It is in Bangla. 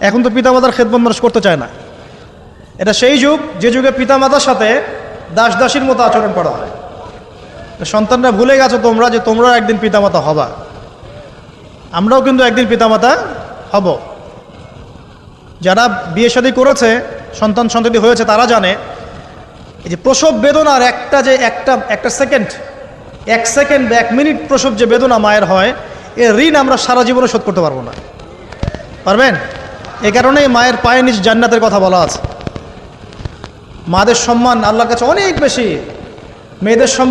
এখন তো পিতা মাতার খেদমত মানুষ করতে চায় না। এটা সেই যুগ, যে যুগে পিতা মাতার সাথে দাস দাসীর মতো আচরণ করা হয়। সন্তানরা ভুলে গেছো তোমরা যে তোমরাও একদিন পিতামাতা হবা। আমরাও কিন্তু একদিন পিতামাতা হব। যারা বিয়ে শাদী করেছে, সন্তান সন্ততি হয়েছে, তারা জানে এই যে প্রসব বেদনার একটা যে একটা একটা সেকেন্ড, এক সেকেন্ড বা এক মিনিট প্রসব যে বেদনা মায়ের হয় এ ঋণ আমরা সারা জীবনে শোধ করতে পারব না। পারবেন? এ কারণেই মায়ের পায়ে নিচ জান্নাতের কথা বলা আছে। মাদের সম্মান আল্লাহর কাছে অনেক বেশি। মেয়েদের সম্মান